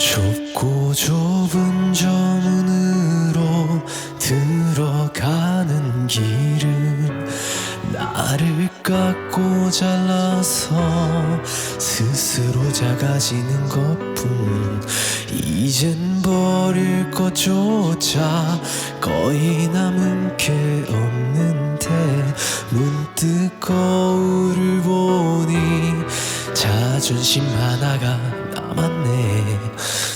좁고 좁은 저 문으로 들어가는 길은 나를 깎고 잘라서 스스로 작아지는 것뿐. 이젠 버릴 것조차 거의 남은 게 없는데 문득 거울을 보니 자존심 하나가 남았네.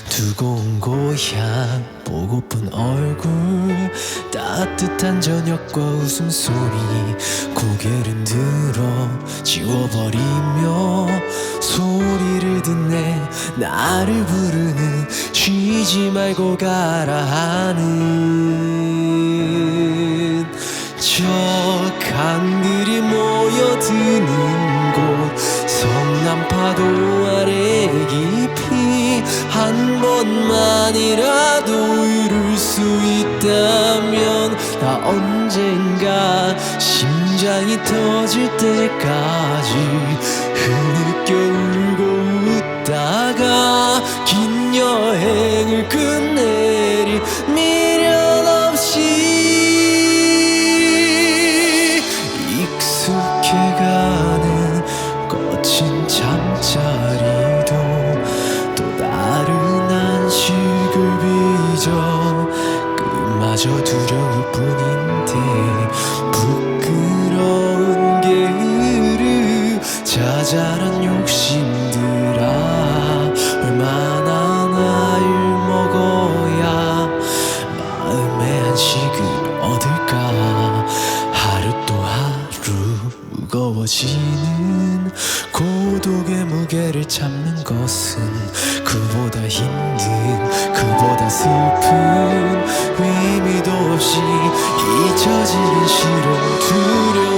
두고 온 고향 보고픈 얼굴 따뜻한 저녁과 웃음소리 고개를 들어 지워버리며 소리를 듣네. 나를 부르는 쉬지 말고 가라 하는 저 강들이 모여드는 곳 성남파도 한 번만이라도 이룰 수 있다면 나 언젠가 심장이 터질 때까지 흐느껴 울고 웃다가 긴 여행을 끝 욕심들아 얼마나 나를 먹어야 마음의 한식을 얻을까? 하루 또 하루 무거워지는 고독의 무게를 참는 것은 그보다 힘든 그보다 슬픈 의미도 없이 잊혀지는 싫은 두려움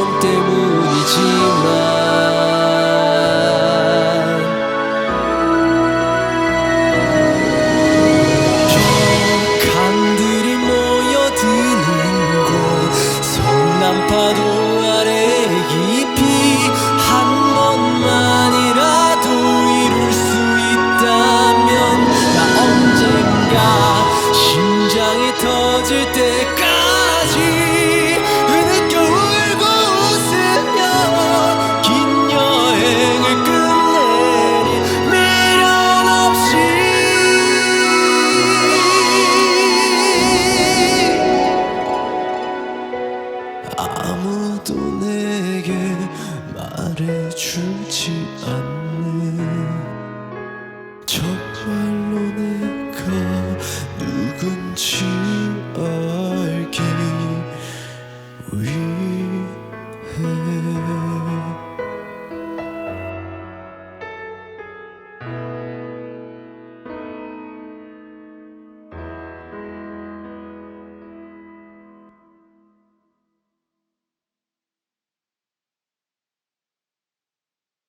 젖을 때까지 흐느껴 울고 웃으며 긴 여행을 끝내니 미련 없이 아무도 내게 말해주지 않는 We